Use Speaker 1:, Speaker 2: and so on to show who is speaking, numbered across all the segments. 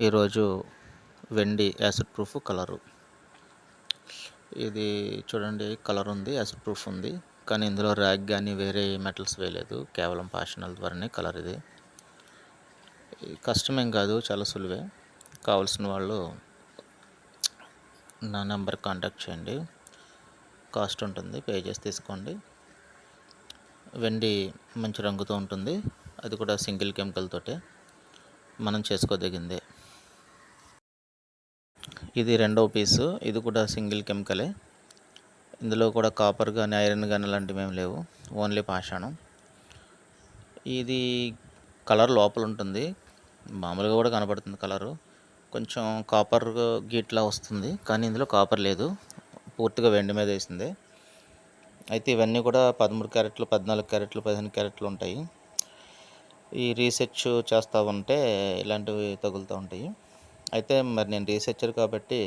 Speaker 1: ఈరోజు వెండి acid proof colour. ఇది చూడండి కలర్ ఉంది యాసిడ్ ప్రూఫ్ ఉంది. కానీ ఇందులో ర్యాక్ కానీ వేరే మెటల్స్ వేయలేదు. కేవలం పాషనల్ ద్వారానే కలర్ ఇది. కష్టమేం కాదు చాలా సులువే. కావాల్సిన వాళ్ళు నా నెంబర్ కాంటాక్ట్ చేయండి. కాస్ట్ ఉంటుంది పే చేసి తీసుకోండి. వెండి మంచి రంగుతో ఉంటుంది. అది కూడా సింగిల్ కెమికల్ తోటే. మనం చేసుకోదగిందే. ఇది రెండవ పీసు. ఇది కూడా సింగిల్ కెమికలే. ఇందులో కూడా కాపర్ కానీ ఐరన్ కానీ అలాంటివి ఏమి లేవు. ఓన్లీ పాషాణం. ఇది కలర్ లోపల ఉంటుంది. మామూలుగా కూడా కనబడుతుంది కలరు కొంచెం కాపర్ గీట్లా వస్తుంది. కానీ ఇందులో కాపర్ లేదు. పూర్తిగా వెండి మీద వేసింది. అయితే ఇవన్నీ కూడా పదమూడు క్యారెట్లు పద్నాలుగు క్యారెట్లు పదిహేను క్యారెట్లు ఉంటాయి. ఈ రీసెర్చ్ చేస్తూ ఉంటే ఇలాంటివి తగులుతూ ఉంటాయి. అయితే మరి నేను రీసెర్చర్ కాబట్టి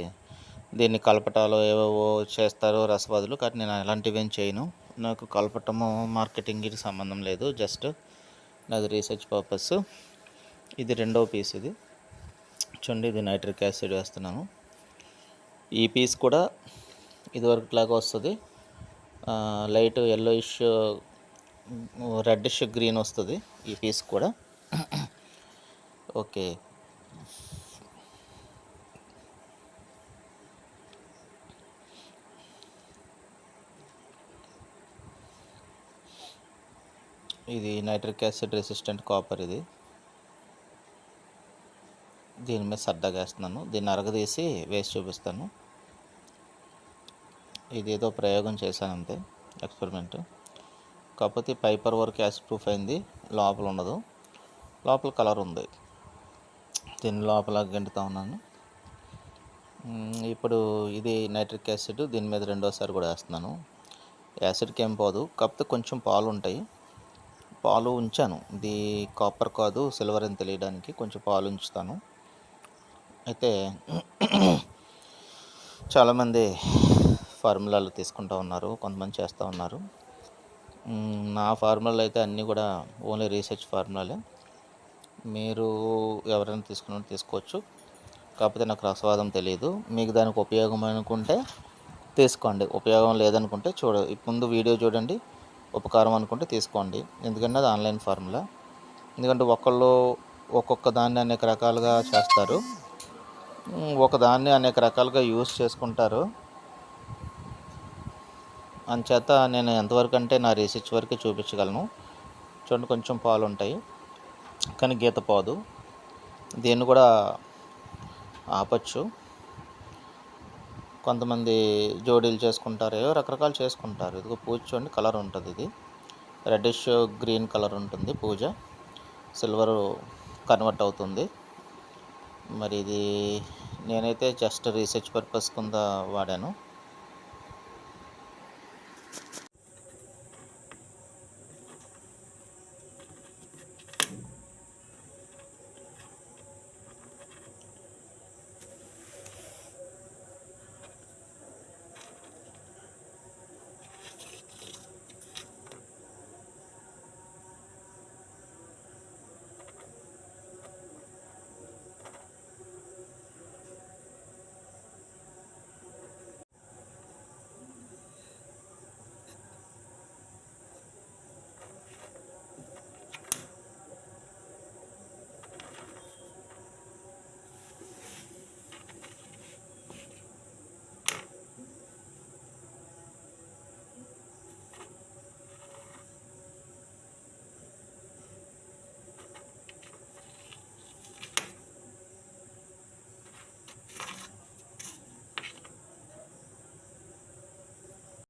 Speaker 1: దీన్ని కలపటాలు ఏవేవో చేస్తారో రసవాదులు కానీ నేను అలాంటివి ఏం చేయను. నాకు కలపటము మార్కెటింగ్కి సంబంధం లేదు. జస్ట్ నాది రీసెర్చ్ పర్పస్ ఇది రెండవ పీస్ ఇది. చూడండి ఇది నైట్రిక్ యాసిడ్ వేస్తున్నాను. ఈ పీస్ కూడా ఇదివరకులాగా వస్తుంది. లైట్ ఎల్లోయిష్ రెడ్డిష్ గ్రీన్ వస్తుంది. ఈ పీస్ కూడా. ఓకే. ఇది నైట్రిక్ యాసిడ్ రెసిస్టెంట్ కాపర్ ఇది. దీని మీద సర్దాగా వేస్తున్నాను. దీన్ని అరగదీసి వేసి చూపిస్తాను. ఇది ఏదో ప్రయోగం చేశాను అంతే ఎక్స్పెరిమెంట్. కాకపోతే పైపర్ వర్క్ యాసిడ్ ప్రూఫ్ అయింది లోపల ఉండదు. లోపల కలర్ ఉంది. దీని లోపల గంటుతా ఉన్నాను. ఇప్పుడు ఇది నైట్రిక్ యాసిడ్ దీని మీద రెండోసారి కూడా వేస్తున్నాను. యాసిడ్కి ఏం పోదు కాకపోతే కొంచెం పాలు ఉంటాయి. పాలు ఉంచాను. ఇది కాపర్ కాదు సిల్వర్ అని తెలియడానికి కొంచెం పాలు ఉంచుతాను. అయితే చాలామంది ఫార్ములాలు తీసుకుంటూ ఉన్నారు కొంతమంది చేస్తూ ఉన్నారు. నా ఫార్ములాలు అయితే అన్నీ కూడా ఓన్లీ రీసెర్చ్ ఫార్ములాలే. మీరు ఎవరైనా తీసుకున్న తీసుకోవచ్చు. కాకపోతే నాకు రసవాదం తెలియదు మీకు దానికి ఉపయోగం అనుకుంటే తీసుకోండి. ఉపయోగం లేదనుకుంటే చూడ ముందు వీడియో చూడండి. ఉపకారం అనుకుంటే తీసుకోండి. ఎందుకంటే అది ఆన్లైన్ ఫార్ములా. ఎందుకంటే ఒకళ్ళు ఒక్కొక్క దాన్ని అనేక రకాలుగా చేస్తారు. ఒక దాన్ని అనేక రకాలుగా యూస్ చేసుకుంటారు. అంచేత నేను ఎంతవరకు అంటే నా రీసెర్చ్ వరకే చూపించగలను. చూడండి కొంచెం పాలు ఉంటాయి. కానీ గీత పోదు. దీన్ని కూడా ఆపచ్చు. కొంతమంది జోడీలు చేసుకుంటారు ఏవో రకరకాలు చేసుకుంటారు. ఇదిగో పూజ చూడండి కలర్ ఉంటుంది ఇది. రెడ్డిష్ గ్రీన్ కలర్ ఉంటుంది పూజ. సిల్వర్ కన్వర్ట్ అవుతుంది. మరి ఇది నేనైతే జస్ట్ రీసెర్చ్ పర్పస్ కింద వాడాను.